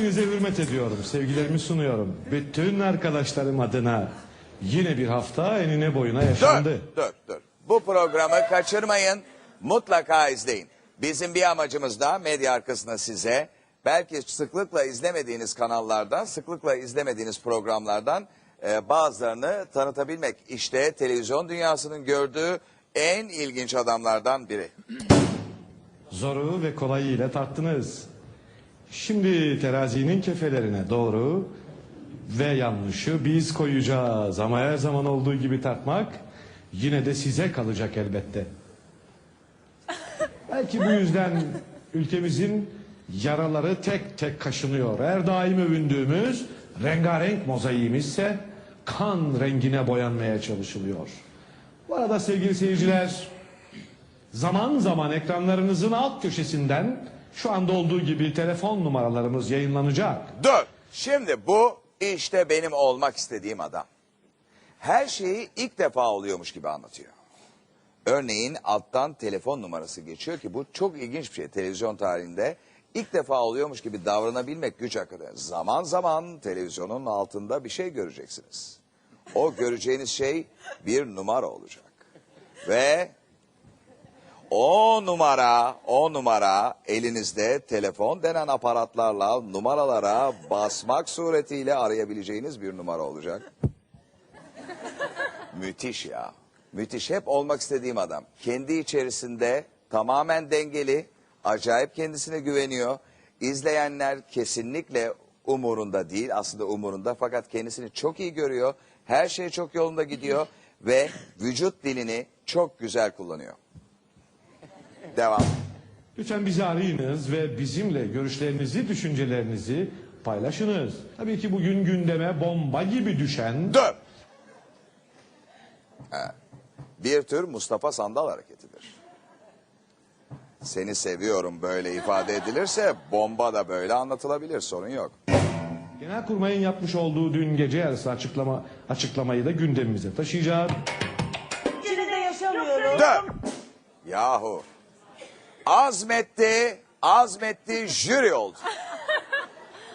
Hepinize hürmet ediyorum. Sevgilerimi sunuyorum. Bütün arkadaşlarım adına yine bir hafta enine boyuna yaşandı. Dur, dur, dur. Bu programı kaçırmayın. Mutlaka izleyin. Bizim bir amacımız da medya arkasında size belki sıklıkla izlemediğiniz kanallardan, sıklıkla izlemediğiniz programlardan e, bazılarını tanıtabilmek. İşte televizyon dünyasının gördüğü en ilginç adamlardan biri. Zoru ve kolayı ile tarttınız. Şimdi terazinin kefelerine doğru ve yanlışı biz koyacağız. Ama her zaman olduğu gibi tartmak yine de size kalacak elbette. Belki bu yüzden ülkemizin yaraları tek tek kaşınıyor. Her daim övündüğümüz rengarenk mozaiğimizse kan rengine boyanmaya çalışılıyor. Bu arada sevgili seyirciler, Zaman zaman ekranlarınızın alt köşesinden şu anda olduğu gibi telefon numaralarımız yayınlanacak. Dur. Şimdi bu işte benim olmak istediğim adam. Her şeyi ilk defa oluyormuş gibi anlatıyor. Örneğin alttan telefon numarası geçiyor ki bu çok ilginç bir şey televizyon tarihinde. ilk defa oluyormuş gibi davranabilmek güç hakikaten. Zaman zaman televizyonun altında bir şey göreceksiniz. O göreceğiniz şey bir numara olacak. Ve o numara, o numara elinizde telefon denen aparatlarla numaralara basmak suretiyle arayabileceğiniz bir numara olacak. Müthiş ya. Müthiş. Hep olmak istediğim adam. Kendi içerisinde tamamen dengeli, acayip kendisine güveniyor. İzleyenler kesinlikle umurunda değil. Aslında umurunda fakat kendisini çok iyi görüyor. Her şey çok yolunda gidiyor ve vücut dilini çok güzel kullanıyor. Devam. Lütfen bizi arayınız ve bizimle görüşlerinizi, düşüncelerinizi paylaşınız. Tabii ki bugün gündeme bomba gibi düşen... Dur. Evet. Bir tür Mustafa Sandal hareketidir. Seni seviyorum böyle ifade edilirse bomba da böyle anlatılabilir sorun yok. Genelkurmay'ın yapmış olduğu dün gece yarısı açıklama açıklamayı da gündemimize taşıyacağız. İçinizde yaşamıyorum. Dur. Yahu. Azmetti, azmetti jüri oldu.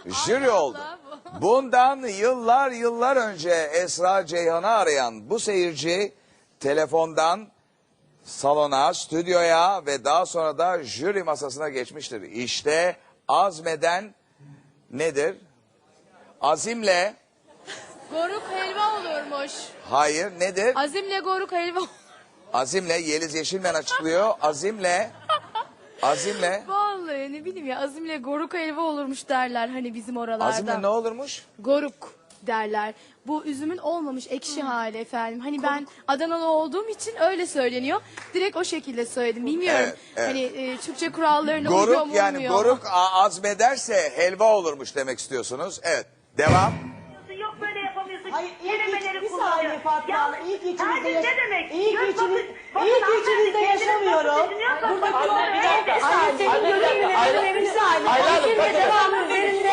Jüri oldu. Bundan yıllar yıllar önce Esra Ceyhan'ı arayan bu seyirci telefondan salona, stüdyoya ve daha sonra da jüri masasına geçmiştir. İşte azmeden nedir? Azimle, Goruk helva olurmuş. hayır nedir? Azimle goruk helva. Azimle Yeliz Yeşilmen açıklıyor. Azimle, azimle, Vallahi ne bileyim ya azimle goruk helva olurmuş derler hani bizim oralarda. azimle ne olurmuş? Goruk derler. Bu üzümün olmamış ekşi hali efendim. Hani ben Adanalı olduğum için öyle söyleniyor. Direkt o şekilde söyledim. Bilmiyorum. Evet, evet. Hani e, Türkçe kurallarına uyuyor Goruk mu yani uymuyor. goruk a- azmederse helva olurmuş demek istiyorsunuz. Evet, devam. Yok böyle yapamıyorsun. Hayır, ki- Kelimeleri bir kullanıyor. Fatma Hanım, iyi ki içinizde yaş- ne iyi ki içiniz- iyi ki içinizde yaşamıyorum. Buradaki o- bir saniye. Aynen, Senin aynen, görünmenin bir saniye. Aynen, Ayşe'nin bakın. devamını verin dedi.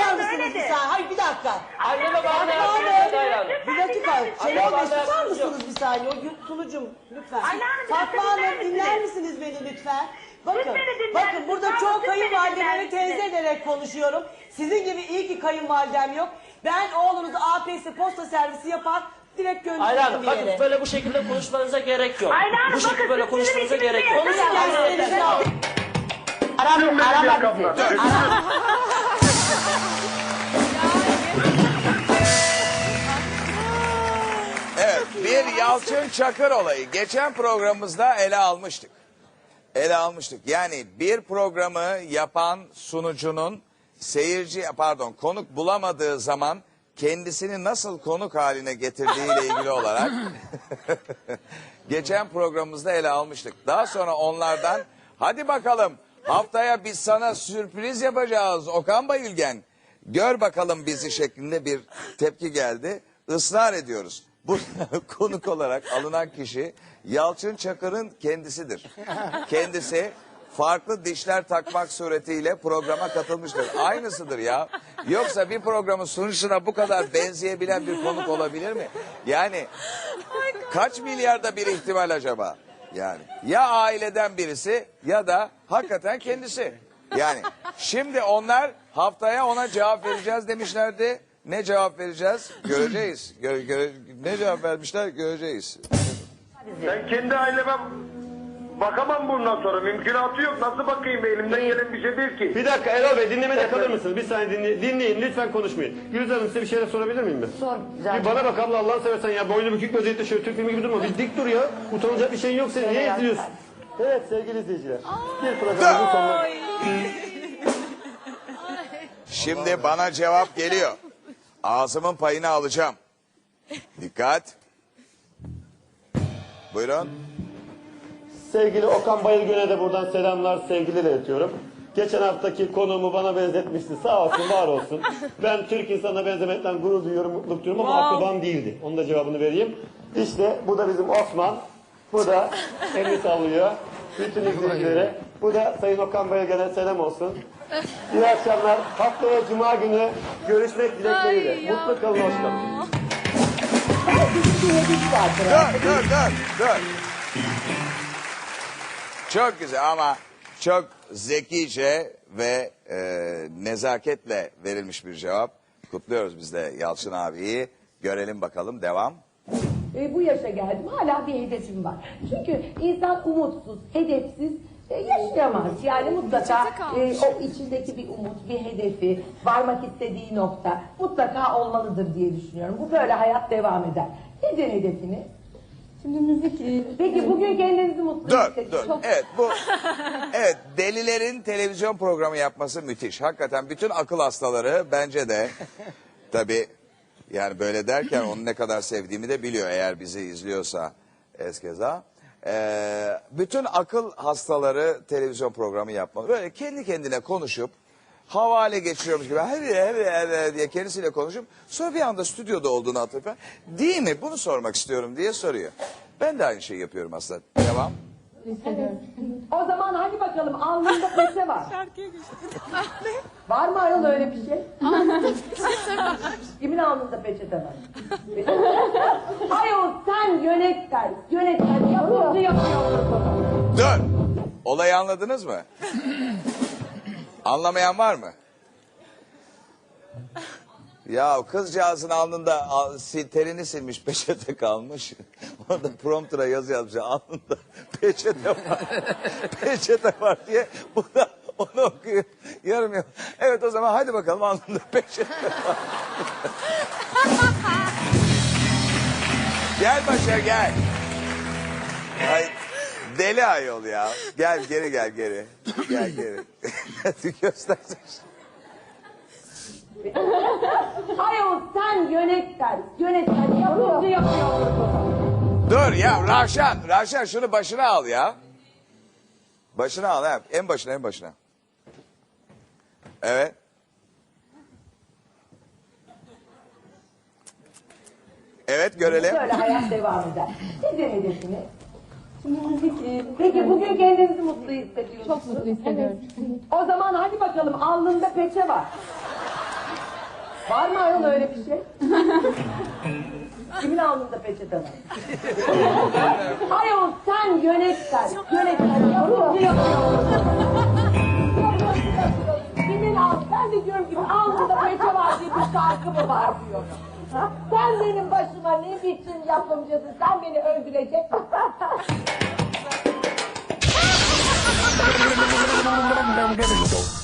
bir saniye? Hayır bir dakika. Anneme Fatma bağlı Hanım, yapıyorsun bir dakika. Şenol Bey susar mısınız bir saniye? O sunucum lütfen. Dakika Fatma dinler Hanım dinler misiniz? beni lütfen? Bakın, bakın burada çok kayınvalideleri teyze ederek konuşuyorum. Sizin gibi iyi ki kayınvalidem yok. Ben oğlunuzu APS posta servisi yapar direkt Ayla gönderirim Hanım bir bakın böyle bu şekilde konuşmanıza gerek yok. Ayla Hanım, bu şekilde bakın böyle sizin konuşmanıza gerek yok. yaşayan- Arama, arama bizi. Evet, bir Yalçın Çakır olayı. Geçen programımızda ele almıştık. Ele almıştık. Yani bir programı yapan sunucunun seyirci, pardon konuk bulamadığı zaman kendisini nasıl konuk haline getirdiğiyle ilgili olarak geçen programımızda ele almıştık. Daha sonra onlardan hadi bakalım haftaya biz sana sürpriz yapacağız Okan Bayülgen. Gör bakalım bizi şeklinde bir tepki geldi. Israr ediyoruz. Bu konuk olarak alınan kişi Yalçın Çakır'ın kendisidir. Kendisi farklı dişler takmak suretiyle programa katılmıştır. Aynısıdır ya. Yoksa bir programın sunuşuna bu kadar benzeyebilen bir konuk olabilir mi? Yani kaç milyarda bir ihtimal acaba? Yani ya aileden birisi ya da hakikaten kendisi. Yani şimdi onlar haftaya ona cevap vereceğiz demişlerdi. Ne cevap vereceğiz? Göreceğiz. Gö- gö- ne cevap vermişler? Göreceğiz. Ben kendi aileme bakamam bundan sonra. Mümkünatı yok. Nasıl bakayım? Elimden gelen bir şey değil ki. Bir dakika Erol Bey dinlemede kalır mısınız? Bir saniye dinle, dinleyin lütfen konuşmayın. Gülüz Hanım size bir şeyler sorabilir miyim ben? Sor Bir bana bak abla Allah'ını seversen ya boynu bükük vaziyette şöyle Türk filmi gibi durma. Bir dik dur ya. Utanacak bir şeyin yok senin. Niye izliyorsun? Evet sevgili izleyiciler. Bir programımızın sonuna Şimdi bana cevap geliyor. Ağzımın payını alacağım. Dikkat. Buyurun. Sevgili Okan Bayılgön'e de buradan selamlar, sevgiler iletiyorum. Geçen haftaki konuğumu bana benzetmişti. Sağ olsun, var olsun. Ben Türk insanına benzemekten gurur duyuyorum, mutluluk duyuyorum ama akrabam değildi. Onun da cevabını vereyim. İşte bu da bizim Osman. Bu da elini sallıyor. Bütün izleyicilere. Bu da Sayın Okan Bayılgön'e selam olsun. İyi akşamlar. Haftaya Cuma günü görüşmek dilekleriyle. Mutlu kalın, hoş kalın. Dur, dur, dur, dur. Çok güzel ama çok zekice ve e, nezaketle verilmiş bir cevap. Kutluyoruz biz de Yalçın abiyi. Görelim bakalım devam. E, bu yaşa geldim hala bir hedefim var. Çünkü insan umutsuz, hedefsiz e, yaşayamaz. Yani mutlaka e, o içindeki bir umut, bir hedefi, varmak istediği nokta mutlaka olmalıdır diye düşünüyorum. Bu böyle hayat devam eder. Nedir hedefiniz? Şimdi müzik e, Peki bugün kendinizi mutlu Dur, hissediyorsunuz. dur. Evet bu evet delilerin televizyon programı yapması müthiş. Hakikaten bütün akıl hastaları bence de tabi yani böyle derken onu ne kadar sevdiğimi de biliyor eğer bizi izliyorsa eskeza. Ee, bütün akıl hastaları televizyon programı yapmalı. Böyle kendi kendine konuşup havale geçiriyormuş gibi her her her diye kendisiyle konuşup sonra bir anda stüdyoda olduğunu hatırlayıp değil mi bunu sormak istiyorum diye soruyor. Ben de aynı şeyi yapıyorum aslında. Devam. O zaman hadi bakalım alnında peçe var. var mı ayol öyle bir şey? Kimin alnında peçete var? ayol sen yönetmen, yönetmen yapımcı yapıyorsun. Dur. Olayı anladınız mı? Anlamayan var mı? Ya kızcağızın alnında al- sil- terini silmiş peçete kalmış. Orada promptura yazı yazmış. Alnında peçete var. peçete var diye. Bu da onu okuyor. Yarım yıl. Evet o zaman hadi bakalım alnında peçete var. gel Başar gel. Ay, deli ayol ya. Gel geri gel geri. Gel geri. Hadi göstersin. Ayol sen yönetmen, yönetmen yapımcı yapıyorsun. Dur ya Ravşan. Ravşan şunu başına al ya. Başına al ha. En başına en başına. Evet. Evet görelim. Böyle hayat devam eder. Nedir hedefiniz? şimdi müzik e, Peki bugün kendinizi mutlu hissediyorsunuz. çok mutlu hissediyorum. O zaman hadi bakalım alnında peçe var. Var mı ayol öyle bir şey? Kimin alnında peçete var? ayol sen yönetmen, yönetmen yapımcı yapıyorsun. Kimin al? Ben de diyorum ki alnında peçe var diye bir şarkı mı var diyor. Sen benim başıma ne biçim yapımcısın? Sen beni öldürecek misin?